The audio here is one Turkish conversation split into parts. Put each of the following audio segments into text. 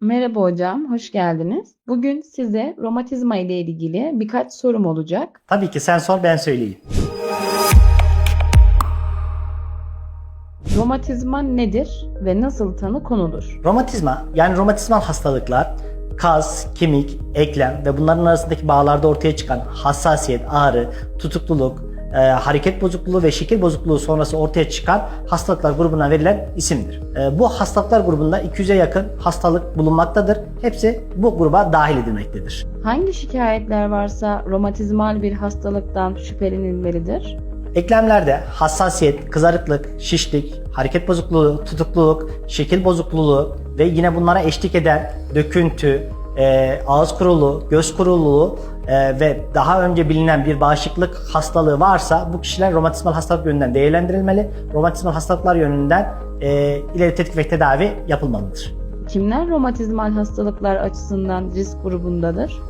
Merhaba hocam, hoş geldiniz. Bugün size romatizma ile ilgili birkaç sorum olacak. Tabii ki sen sor ben söyleyeyim. Romatizma nedir ve nasıl tanı konulur? Romatizma yani romatizmal hastalıklar kas, kemik, eklem ve bunların arasındaki bağlarda ortaya çıkan hassasiyet, ağrı, tutukluluk, e, hareket bozukluğu ve şekil bozukluğu sonrası ortaya çıkan hastalıklar grubuna verilen isimdir. E, bu hastalıklar grubunda 200'e yakın hastalık bulunmaktadır. Hepsi bu gruba dahil edilmektedir. Hangi şikayetler varsa romatizmal bir hastalıktan şüphelenilmelidir? Eklemlerde hassasiyet, kızarıklık, şişlik, hareket bozukluğu, tutukluluk, şekil bozukluğu ve yine bunlara eşlik eden döküntü, e, ağız kuruluğu, göz kuruluğu e, ve daha önce bilinen bir bağışıklık hastalığı varsa bu kişiler romatizmal hastalık yönünden değerlendirilmeli. Romatizmal hastalıklar yönünden e, ileri tetkik ve tedavi yapılmalıdır. Kimler romatizmal hastalıklar açısından risk grubundadır?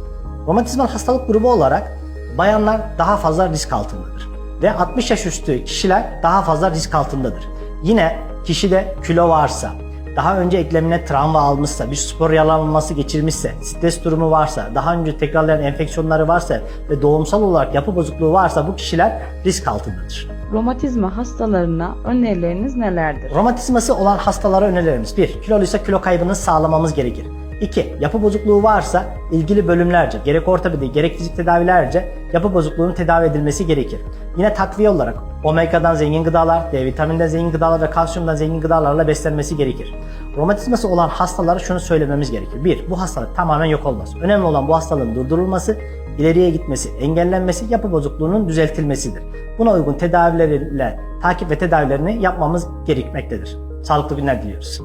Romatizmal hastalık grubu olarak bayanlar daha fazla risk altındadır. Ve 60 yaş üstü kişiler daha fazla risk altındadır. Yine kişide kilo varsa, daha önce eklemine travma almışsa, bir spor yaralanması geçirmişse, stres durumu varsa, daha önce tekrarlayan enfeksiyonları varsa ve doğumsal olarak yapı bozukluğu varsa bu kişiler risk altındadır. Romatizma hastalarına önerileriniz nelerdir? Romatizması olan hastalara önerilerimiz 1. Kiloluysa kilo kaybını sağlamamız gerekir. 2. Yapı bozukluğu varsa ilgili bölümlerce gerek ortopedi gerek fizik tedavilerce yapı bozukluğunun tedavi edilmesi gerekir. Yine takviye olarak omega'dan zengin gıdalar, D vitaminden zengin gıdalar ve kalsiyumdan zengin gıdalarla beslenmesi gerekir. Romatizması olan hastalara şunu söylememiz gerekir. 1. Bu hastalık tamamen yok olmaz. Önemli olan bu hastalığın durdurulması, ileriye gitmesi, engellenmesi, yapı bozukluğunun düzeltilmesidir. Buna uygun tedavilerle takip ve tedavilerini yapmamız gerekmektedir. Sağlıklı günler diliyoruz.